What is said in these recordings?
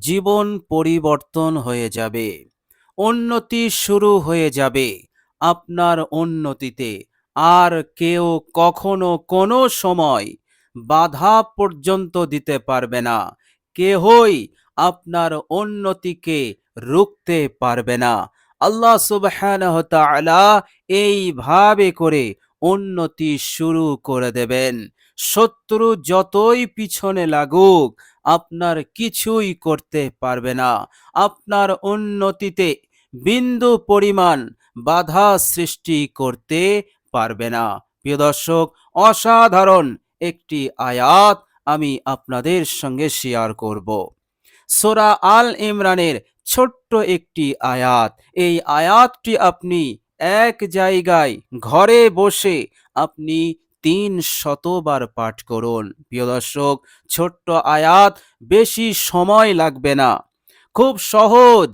জীবন পরিবর্তন হয়ে যাবে, উন্নতি শুরু হয়ে যাবে। আপনার উন্নতিতে আর কেউ কখনো কোনো সময় বাধা পর্যন্ত দিতে পারবে না। কেহই আপনার উন্নতিকে রুখতে পারবে না। আল্লাহ ওয়া এইভাবে করে উন্নতি শুরু করে দেবেন। শত্রু যতই পিছনে লাগুক, আপনার কিছুই করতে পারবে না। আপনার উন্নতিতে বিন্দু পরিমাণ বাধা সৃষ্টি করতে পারবে না। প্রিয় দর্শক, অসাধারণ একটি আয়াত আমি আপনাদের সঙ্গে শেয়ার করব। সোরা আল ইমরানের ছোট্ট একটি আয়াত। এই আয়াতটি আপনি এক জায়গায় ঘরে বসে আপনি তিন শতবার পাঠ করুন। প্রিয় দর্শক, ছোট্ট আয়াত বেশি সময় লাগবে না। খুব সহজ।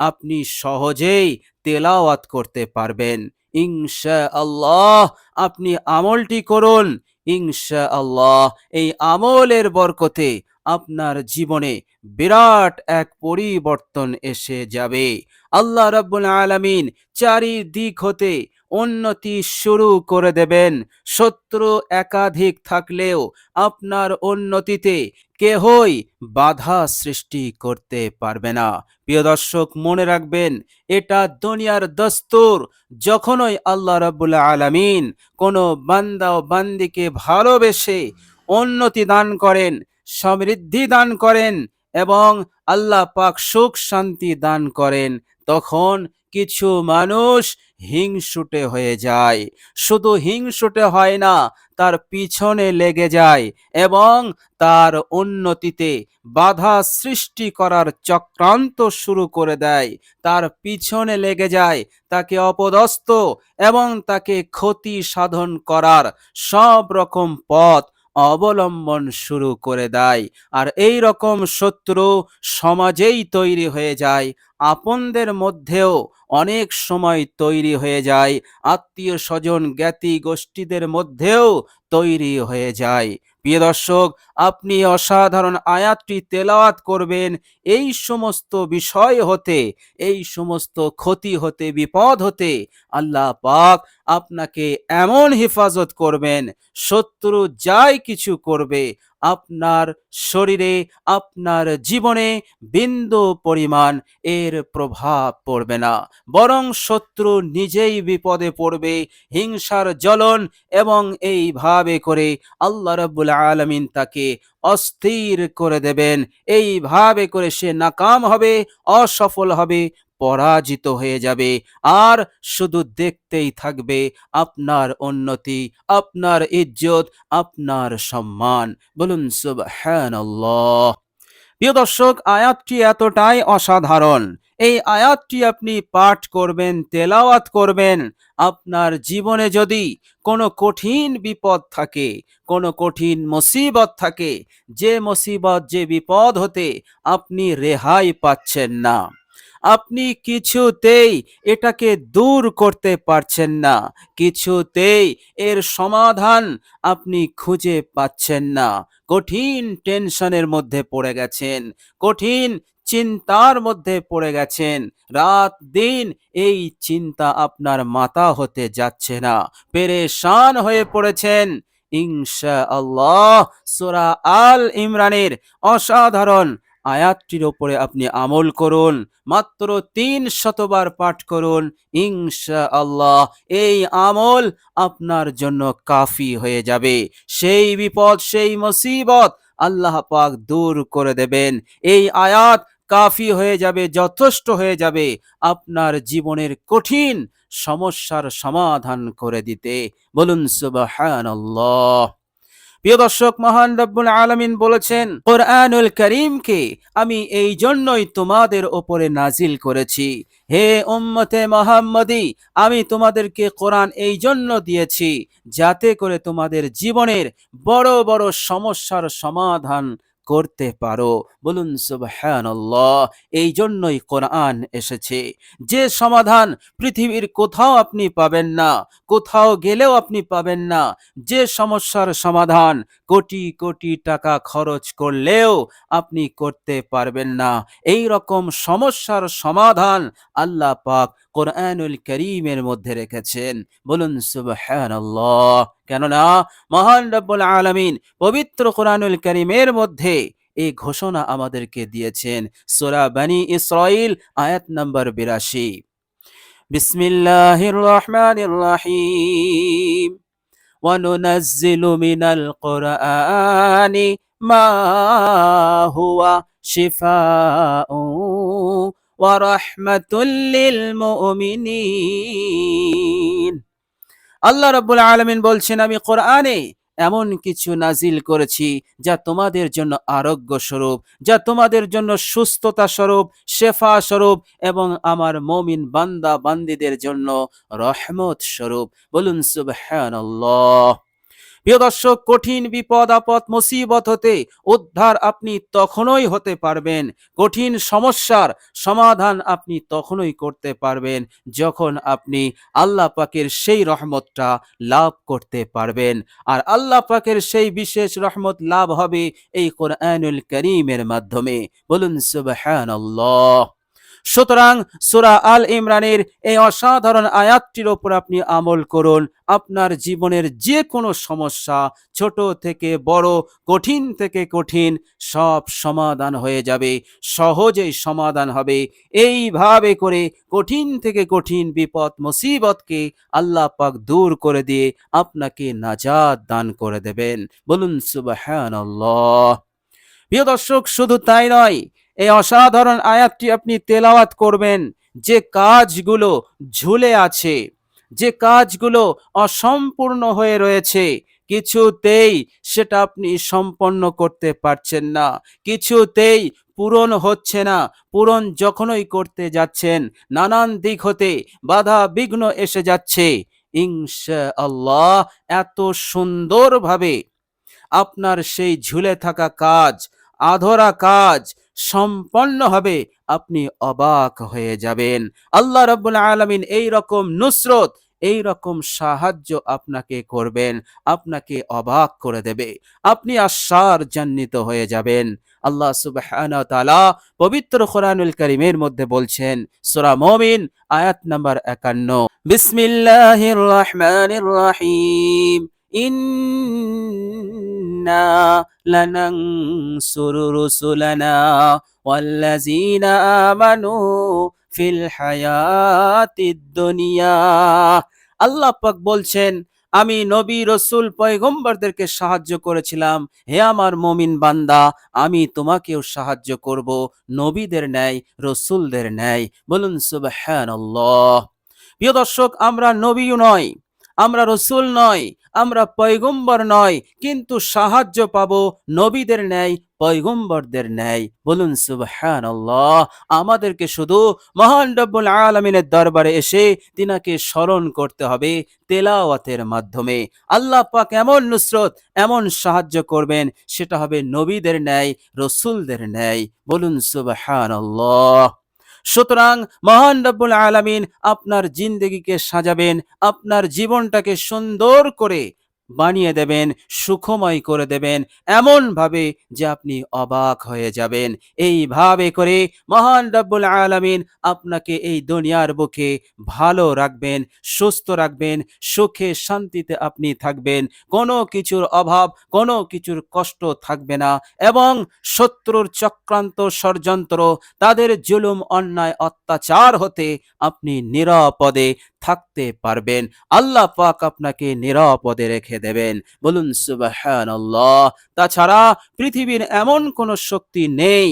আপনি সহজেই তেলাওয়াত করতে পারবেন। ইনশা আল্লাহ আপনি আমলটি করুন। ইনশা আল্লাহ এই আমলের বরকতে আপনার জীবনে বিরাট এক পরিবর্তন এসে যাবে। আল্লাহ রাব্বুল আলামিন চারিদিক হতে উন্নতি শুরু করে দেবেন। শত্রু একাধিক থাকলেও আপনার উন্নতিতে কেহই বাধা সৃষ্টি করতে পারবে না। প্রিয় দর্শক, মনে রাখবেন, এটা দুনিয়ার দস্তুর। যখনই আল্লাহ রাব্বুল আলামিন কোনো বান্দা ও বান্দিকে ভালোবেসে উন্নতি দান করেন, সমৃদ্ধি দান করেন এবং আল্লাহ পাক সুখ শান্তি দান করেন, তখন কিছু মানুষ হিংসুটে হয়ে যায়। শুধু হিংসুটে হয় না, তার পিছনে লেগে যায় এবং তার উন্নতিতে বাধা সৃষ্টি করার চক্রান্ত শুরু করে দেয়। তার পিছনে লেগে যায়, তাকে অপদস্থ এবং তাকে ক্ষতি সাধন করার সব রকম পথ অবলম্বন শুরু করে দেয়। আর এই রকম শত্রু সমাজেই তৈরি হয়ে যায়। আপনদের মধ্যেও অনেক সময় তৈরি হয়ে যায়। আত্মীয় স্বজন জ্ঞাতি গোষ্ঠীদের মধ্যেও তৈরি হয়ে যায়। প্রিয় দর্শক, আপনি অসাধারণ আয়াতটি তেলাওয়াত করবেন। এই সমস্ত বিষয় হতে, এই সমস্ত ক্ষতি হতে, বিপদ হতে আল্লাহ পাক আপনাকে এমন হেফাজত করবেন, শত্রু যাই কিছু করবে, আপনার শরীরে, আপনার জীবনে বিন্দু পরিমাণ এর প্রভাব পড়বে না। বরং শত্রু নিজেই বিপদে পড়বে, হিংসার জ্বলন এবং এইভাবে করে আল্লাহ রাব্বুল আলমিন তাকে অস্থির করে দেবেন। এইভাবে করে সে নাকাম হবে, অসফল হবে পরাজিত হয়ে যাবে। আর শুধু দেখতেই থাকবে আপনার উন্নতি, আপনার ইজ্জত, আপনার সম্মান। বলুন, সুবহানাল্লাহ। প্রিয় দর্শক, আয়াতটি এতটাই অসাধারণ। এই আয়াতটি আপনি পাঠ করবেন, তেলাওয়াত করবেন। আপনার জীবনে যদি কোনো কঠিন বিপদ থাকে, কোনো কঠিন মুসিবত থাকে, যে মুসিবত, যে বিপদ হতে আপনি রেহাই পাচ্ছেন না। আপনি কিছুতেই এটাকে দূর করতে পারছেন না। কিছুতেই এর সমাধান আপনি খুঁজে পাচ্ছেন না। কঠিন টেনশনের মধ্যে পড়ে গেছেন। কঠিন চিন্তার মধ্যে পড়ে গেছেন। রাত দিন এই চিন্তা আপনার মাথা হতে যাচ্ছে না। পেরেশান হয়ে পড়েছেন। ইনশা আল্লাহ সুরা আল ইমরানের অসাধারণ আয়াতটির ওপরে আপনি আমল করুন। মাত্র তিন শতবার পাঠ করুন। ইনশা আল্লাহ এই আমল আপনার জন্য কাফি হয়ে যাবে। সেই বিপদ, সেই মুসিবত আল্লাহ পাক দূর করে দেবেন। এই আয়াত কাফি হয়ে যাবে, যথেষ্ট হয়ে যাবে আপনার জীবনের কঠিন সমস্যার সমাধান করে দিতে। বলুন সুবহানাল্লাহ। প্রিয় দর্শক, মহান রব্বুল আলমিন বলেছেন, কোরআনুল করিমকে আমি এই জন্যই তোমাদের ওপরে নাজিল করেছি। হে উম্মতে মোহাম্মদি, আমি তোমাদেরকে কোরআন এই জন্য দিয়েছি যাতে করে তোমাদের জীবনের বড় বড় সমস্যার সমাধান করতে পারো। বলুন, সুবহানাল্লাহ এই জন্যই কোরআন এসেছে। যে সমাধান পৃথিবীর কোথাও আপনি পাবেন না, কোথাও গেলেও আপনি পাবেন না, যে সমস্যার সমাধান কোটি কোটি টাকা খরচ করলেও আপনি করতে পারবেন না এই রকম সমস্যার সমাধান আল্লাহ পাক কোরআনুল করিমের মধ্যে রেখেছেন। বলুন, সুবহানাল্লাহ। কেননা মহান রব্বুল আলামিন পবিত্র কোরআনুল করিমের মধ্যে এই ঘোষণা আমাদেরকে দিয়েছেন সূরা বনি ইসরাইল আয়াত নম্বর বিরাশি বিসমিল্লাহির রহমানির রহিম وننزل من القرآن ما هو شفاء ورحمة للمؤمنين আল্লাহ রব্বুল আলমিন বলছেন, আমি কোরআনে এমন কিছু নাজিল করেছি যা তোমাদের জন্য আরোগ্য স্বরূপ যা তোমাদের জন্য সুস্থতা স্বরূপ শেফা স্বরূপ এবং আমার মমিন বান্দা বান্দিদের জন্য রহমত স্বরূপ বলুন, সুবহানাল্লাহ। প্রিয় দর্শক, কঠিন বিপদ, আপদ, মুসিবত হতে উদ্ধার আপনি তখনই হতে পারবেন। কঠিন সমস্যার সমাধান আপনি তখনই করতে পারবেন যখন আপনি আল্লাহ পাকের সেই রহমতটা লাভ করতে পারবেন। আর আল্লাহ পাকের সেই বিশেষ রহমত লাভ হবে এই কোরআনুল করিমের মাধ্যমে। বলুন, সুবহানাল্লাহ। সুতরাং সুরা আল ইমরানের এই অসাধারণ আয়াতটির ওপর আপনি আমল করুন। আপনার জীবনের যে কোনো সমস্যা, ছোট থেকে বড়, কঠিন থেকে কঠিন, সব সমাধান হয়ে যাবে, সহজেই সমাধান হবে। এইভাবে করে কঠিন থেকে কঠিন বিপদ, মুসিবতকে আল্লাহ পাক দূর করে দিয়ে আপনাকে নাজাদ দান করে দেবেন। বলুন সুবহানাল্লাহ। প্রিয় দর্শক, শুধু তাই নয় এই অসাধারণ আয়াতটি আপনি তেলাওয়াত করবেন। যে কাজগুলো ঝুলে আছে, যে কাজগুলো অসম্পূর্ণ হয়ে রয়েছে, কিছুতেই সেটা আপনি সম্পন্ন করতে পারছেন না। কিছুতেই পূরণ হচ্ছে না, পূরণ যখনই করতে যাচ্ছেন, নানান দিক হতে বাধা বিঘ্ন এসে যাচ্ছে। ইনশা আল্লাহ এত সুন্দরভাবে আপনার সেই ঝুলে থাকা কাজ, আধরা কাজ সম্পন্ন হবে, আপনি অবাক হয়ে যাবেন। আল্লাহ রাব্বুল আলমিন এই রকম নুসরত, এই রকম সাহায্য আপনাকে করবেন, আপনাকে অবাক করে দেবে। আপনি আশার জান্নিত হয়ে যাবেন। আল্লাহ তাআলা পবিত্র কোরআনুল কারীমের মধ্যে বলছেন, সূরা মুমিন, আয়াত নাম্বার 51 বিসমিল্লাহির রহমানির রহিম। إنا لننصر رسلنا والذين آمنوا في الحياة الدنيا আল্লাহ পাক বলছেন আমি নবী রসুল পয়গম্বরদেরকে সাহায্য করেছিলাম হে আমার মমিন বান্দা আমি তোমাকেও সাহায্য করব নবীদের ন্যায় রসুলদের ন্যায় বলুন সুবহানাল্লাহ প্রিয় দর্শক আমরা নবীও নয় আমরা রসুল নয় আমরা পয়গম্বর নয় কিন্তু সাহায্য পাবো নবীদের ন্যায়, পয়গম্বরদের ন্যায়। বলুন সুবহান আমাদেরকে শুধু মহান রব্বুল আলমিনের দরবারে এসে তিনাকে স্মরণ করতে হবে তেলাওয়াতের মাধ্যমে। আল্লাহ পাক এমন নুসরত, এমন সাহায্য করবেন, সেটা হবে নবীদের ন্যায়, রসুলদের ন্যায়। বলুন সুবহান সুতরাং মহান রব্বুল আলামিন আপনার জিন্দগিকে সাজাবেন আপনার জীবনটাকে সুন্দর করে বানিয়ে দেবেন, সুখময় করে দেবেন এমন ভাবে যে আপনি অবাক হয়ে যাবেন। এইভাবে করে মহান রব্বুল আলামিন আপনাকে এই দুনিয়ার বুকে ভালো রাখবেন, সুস্থ রাখবেন, সুখে শান্তিতে আপনি থাকবেন। কোনো কিছুর অভাব, কোনো কিছুর কষ্ট থাকবে না এবং শত্রুর চক্রান্ত ষড়যন্ত্র, তাদের জুলুম, অন্যায়, অত্যাচার হতে আপনি নিরাপদে থাকতে পারবেন। আল্লাহ পাক আপনাকে নিরাপদে রেখে দেবেন। বলুন, সুবহানাল্লাহ। তাছাড়া পৃথিবীর এমন কোনো শক্তি নেই,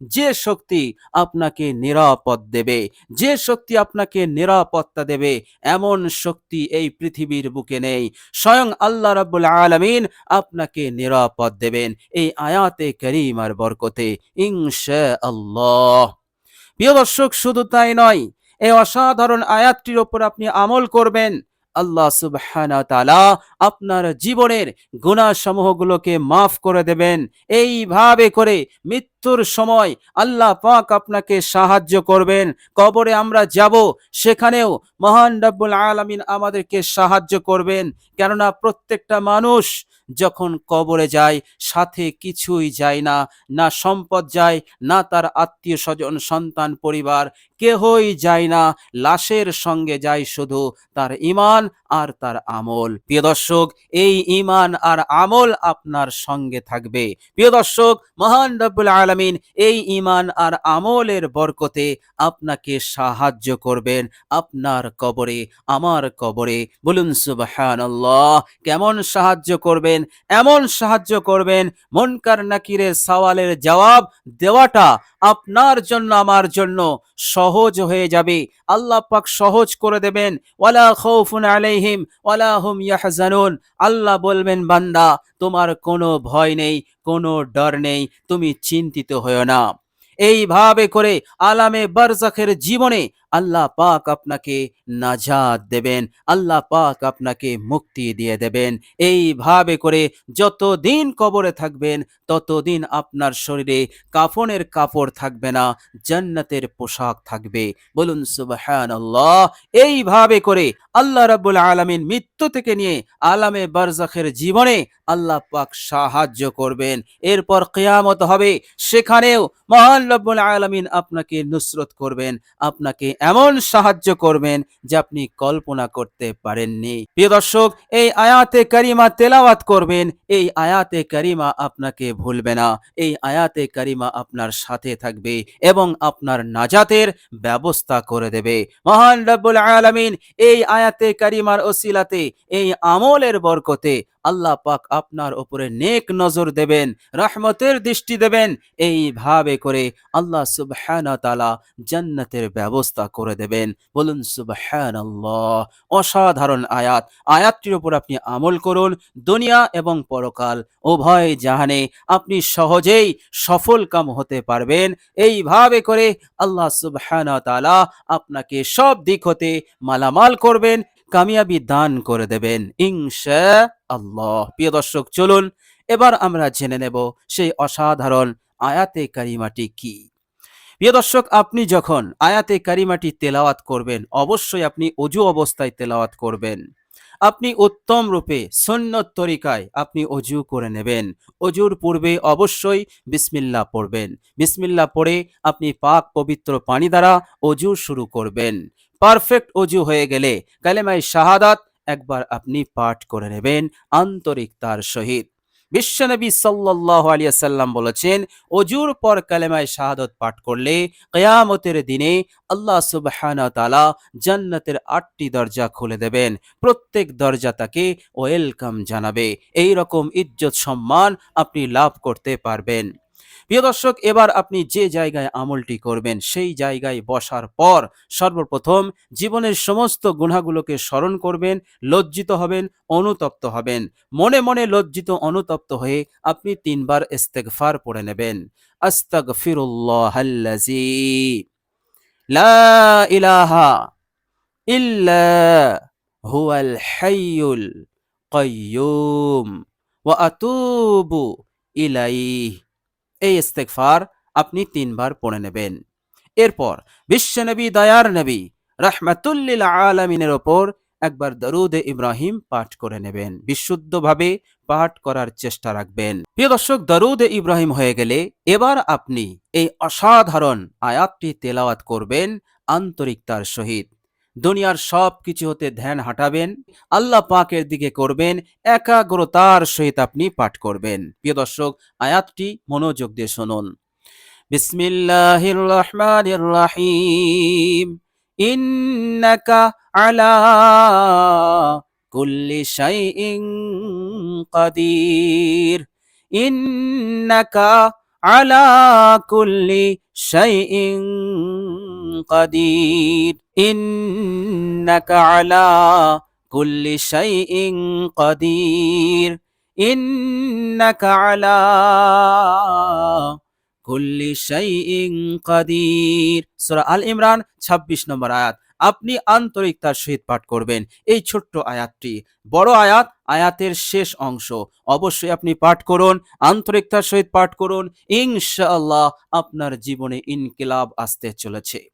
যে শক্তি আপনাকে নিরাপদ দেবে, যে শক্তি আপনাকে নিরাপত্তা দেবে, এমন শক্তি এই পৃথিবীর বুকে নেই। স্বয়ং আল্লাহ রাব্বুল আলামিন আপনাকে নিরাপদ দেবেন এই আয়াতে করিমার বরকতে ইনশা আল্লাহ প্রিয় দর্শক, শুধু তাই নয় এই অসাধারণ আয়াতটির ওপর আপনি আমল করবেন, আল্লাহ সুবহানা তাআলা আপনার জীবনের গুণাসমূহগুলোকে মাফ করে দেবেন। এইভাবে করে মৃত্যুর সময় আল্লাহ পাক আপনাকে সাহায্য করবেন। কবরে আমরা যাব, সেখানেও মহান রব্বুল আলামিন আমাদেরকে সাহায্য করবেন। কেননা প্রত্যেকটা মানুষ যখন কবরে যায়, সাথে কিছুই যায় না না সম্পদ যায়, না তার আত্মীয় স্বজন সন্তান, পরিবার, কেহই যায় না, লাশের সঙ্গে যায় শুধু তার ইমান আর তার আমল। প্রিয় দর্শক, এই ইমান আর আমল আপনার সঙ্গে থাকবে। প্রিয় দর্শক, মহান রব্বুল আলামিন এই ইমান আর আমলের বরকতে আপনাকে সাহায্য করবেন আপনার কবরে, আমার কবরে। বলুন সুবহানাল্লাহ, কেমন সাহায্য করবেন? এমন সাহায্য করবেন, মনকার নাকিরের সওয়ালের জবাব দেওয়াটা আপনার জন্য, আমার জন্য সহজ হয়ে যাবে। আল্লাহ পাক সহজ করে দেবেন, ওয়ালা খাউফুন আলাইহিম, ওয়ালা হুম ইয়াহজানুন। আল্লাহ বলবেন, বান্দা, তোমার কোনো ভয় নেই, কোনো ডর নেই, তুমি চিন্তিত হয়েও না। এইভাবে করে আলামে বারজাখের জীবনে আল্লাহ পাক আপনাকে নাজাদ দেবেন, আল্লাহ পাক আপনাকে মুক্তি দিয়ে দেবেন। এইভাবে করে যতদিন কবরে থাকবেন, ততদিন আপনার শরীরে কাফনের কাপড় থাকবে না, জান্নাতের পোশাক থাকবে। বলুন, সুবহানাল্লাহ। এইভাবে করে আল্লাহ রাব্বুল আলামিন মৃত্যু থেকে নিয়ে আলামে বারজাখের জীবনে আল্লাহ পাক সাহায্য করবেন। এরপর কিয়ামত হবে, সেখানেও মহান রব্বুল আলামিন আপনাকে নুসরত করবেন, আপনাকে এমন সাহায্য করবেন যে আপনি কল্পনা করতে পারেননি। প্রিয় দর্শক, এই আয়াতে কারিমা তেলাওয়াত করবেন, এই আয়াতে কারিমা আপনাকে ভুলবে না, এই আয়াতে কারিমা আপনার সাথে থাকবে এবং আপনার নাজাতের ব্যবস্থা করে দেবে। মহান রব্বুল আলামিন এই আয়াতে কারিমার ওসিলাতে, এই আমলের বরকতে আল্লাহ পাক আপনার উপরে নেক নজর দেবেন, রহমতের দৃষ্টি দেবেন। এইভাবে করে আল্লাহ সুবহানা তালা জান্নাতের ব্যবস্থা করে দেবেন। বলুন সুবহান আল্লাহ অসাধারণ আয়াত। আয়াতটির উপর আপনি আমল করুন। দুনিয়া এবং পরকাল উভয় জাহানে আপনি সহজেই সফল কাম হতে পারবেন। এইভাবে করে আল্লাহ সুবহানা তালা আপনাকে সব দিক হতে মালামাল করবেন। কামিয়াবি দান করে দেবেন, ইনশা আল্লাহ। প্রিয় দর্শক, চলুন এবার আমরা জেনে নেব সেই অসাধারণ আয়াতে কারিমাটি কি। প্রিয় দর্শক, আপনি যখন আয়াতে কারিমাটি তেলাওয়াত করবেন, অবশ্যই আপনি অজু অবস্থায় তেলাওয়াত করবেন। আপনি উত্তম রূপে সন্ন্যত তরিকায় আপনি অজু করে নেবেন। অজুর পূর্বে অবশ্যই বিসমিল্লা পড়বেন। বিসমিল্লা পড়ে আপনি পাক পবিত্র পানি দ্বারা অজু শুরু করবেন। পারফেক্ট অজু হয়ে গেলে কালেমাই শাহাদাত একবার আপনি পাঠ করে নেবেন আন্তরিকতার সহিত। বিশ্বনবী সাল্লাহ আলিয়া সাল্লাম বলেছেন, অজুর পর কালেমায় শাহাদত পাঠ করলে কেয়ামতের দিনে আল্লাহ সুবহানা তালা জান্নাতের আটটি দরজা খুলে দেবেন। প্রত্যেক দরজা তাকে ওয়েলকাম জানাবে। এই রকম ইজ্জত সম্মান আপনি লাভ করতে পারবেন। প্রিয় দর্শক, এবার আপনি যে জায়গায় আমলটি করবেন, সেই জায়গায় বসার পর সর্বপ্রথম জীবনের সমস্ত গুণাগুলোকে স্মরণ করবেন, লজ্জিত হবেন, অনুতপ্ত হবেন। মনে মনে লজ্জিত, অনুতপ্ত হয়ে আপনি তিনবার ইস্তেগফার পড়ে নেবেন। আস্তাগফিরুল্লাহাল্লাযী লা ইলাহা ইল্লা হুয়াল হাইয়ুল আতুবু ইলাইহি। এই ইস্তেগফার আপনি তিনবার পড়ে নেবেন। এরপর বিশ্বনবী দয়ার নবী, রাহমাতুল্লিল আলামিনের ওপর একবার দরুদে ইব্রাহিম পাঠ করে নেবেন। বিশুদ্ধভাবে পাঠ করার চেষ্টা রাখবেন। প্রিয় দর্শক, দরুদে ইব্রাহিম হয়ে গেলে এবার আপনি এই অসাধারণ আয়াতটি তেলাওয়াত করবেন আন্তরিকতার সহিত। দুনিয়ার সব কিছু হতে ধ্যান হাঁটাবেন, আল্লাহ পাকের দিকে করবেন, একাগ্রতার সহিত আপনি পাঠ করবেন। প্রিয় দর্শক, আয়াতটি মনোযোগ দিয়ে শুনুন। বিসমিল্লাহির আলা কুল্লি শাইইন কাদির। আলা কুল্লি কাদির ইন্নাকা আলা কুল্লি শাইইন কাদির ইন্নাকা আলা কুল্লি শাইইন কাদির সূরা আল ইমরান 26 নম্বর আয়াত। আপনি আন্তরিকতার সহিত পাঠ করবেন। এই ছোট্ট আয়াতটি বড় আয়াত, আয়াতের শেষ অংশ। অবশ্যই আপনি পাঠ করুন আন্তরিকতার সহিত পাঠ করুন। ইনশাআল্লাহ আপনার জীবনে ইনকিলাব আসতে চলেছে।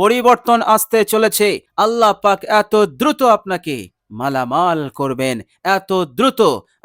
পরিবর্তন আসতে চলেছে। আল্লাহ পাক এত দ্রুত আপনাকে মালামাল করবেন, এত দ্রুত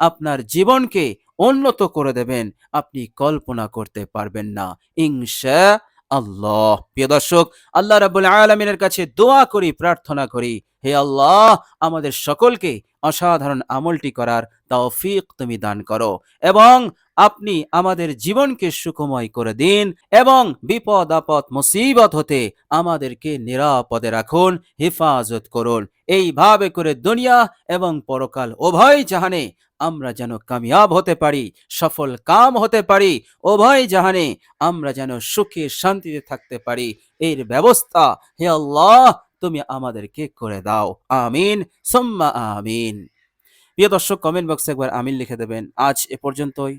আপনার জীবনকে উন্নত করে দেবেন, আপনি কল্পনা করতে পারবেন না। ইনশা আল্লাহ প্রিয় দর্শক, আল্লাহ রাবুল আলমিনের কাছে দোয়া করি, প্রার্থনা করি, হে আল্লাহ, আমাদের সকলকে অসাধারণ আমলটি করার তৌফিক তুমি দান করো এবং আপনি আমাদের জীবনকে সুখময় করে দিন এবং বিপদ, আপদ, মুসিবত হতে আমাদেরকে নিরাপদে রাখুন, হেফাজত করুন। এইভাবে করে দুনিয়া এবং পরকাল উভয় জাহানে আমরা যেন কামিয়াব হতে পারি, সফল কাম হতে পারি, উভয় জাহানে আমরা যেন সুখে শান্তিতে থাকতে পারি। এর ব্যবস্থা হে আল্লাহ, তুমি আমাদেরকে করে দাও। আমিন, সুম্মা আমিন। প্রিয় দর্শক কমেন্ট বক্সে একবার আমিন লিখে দেবেন। আজ এ পর্যন্তই।